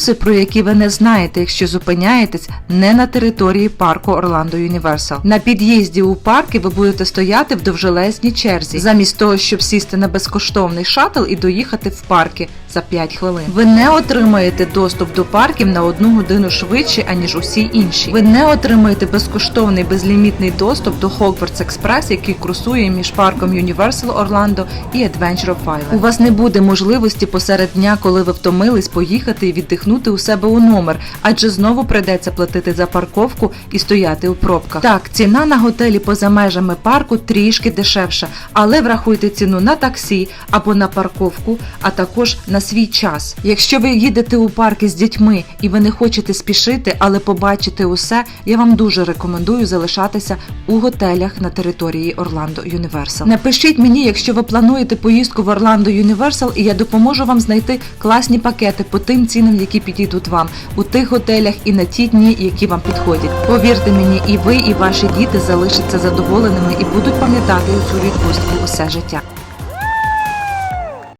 Мінуси, про які ви не знаєте, якщо зупиняєтесь не на території парку Орландо Юніверсал. На під'їзді у парки ви будете стояти в довжелезній черзі, замість того, щоб сісти на безкоштовний шатл і доїхати в парки за 5 хвилин. Ви не отримаєте доступ до парків на одну годину швидше, аніж усі інші. Ви не отримаєте безкоштовний безлімітний доступ до Hogwarts Express, який курсує між парком Universal Orlando і Adventure Island. У вас не буде можливості посеред дня, коли ви втомились, поїхати і віддихнути у себе у номер, адже знову придеться платити за парковку і стояти у пробках. Так, ціна на готелі поза межами парку трішки дешевша, але врахуйте ціну на таксі або на парковку, а також свій час. Якщо ви їдете у парки з дітьми і ви не хочете спішити, але побачити усе, я вам дуже рекомендую залишатися у готелях на території Орландо Юніверсал. Напишіть мені, якщо ви плануєте поїздку в Орландо Юніверсал, і я допоможу вам знайти класні пакети по тим цінам, які підійдуть вам у тих готелях і на ті дні, які вам підходять. Повірте мені, і ви, і ваші діти залишаться задоволеними і будуть пам'ятати цю відпустку усе життя.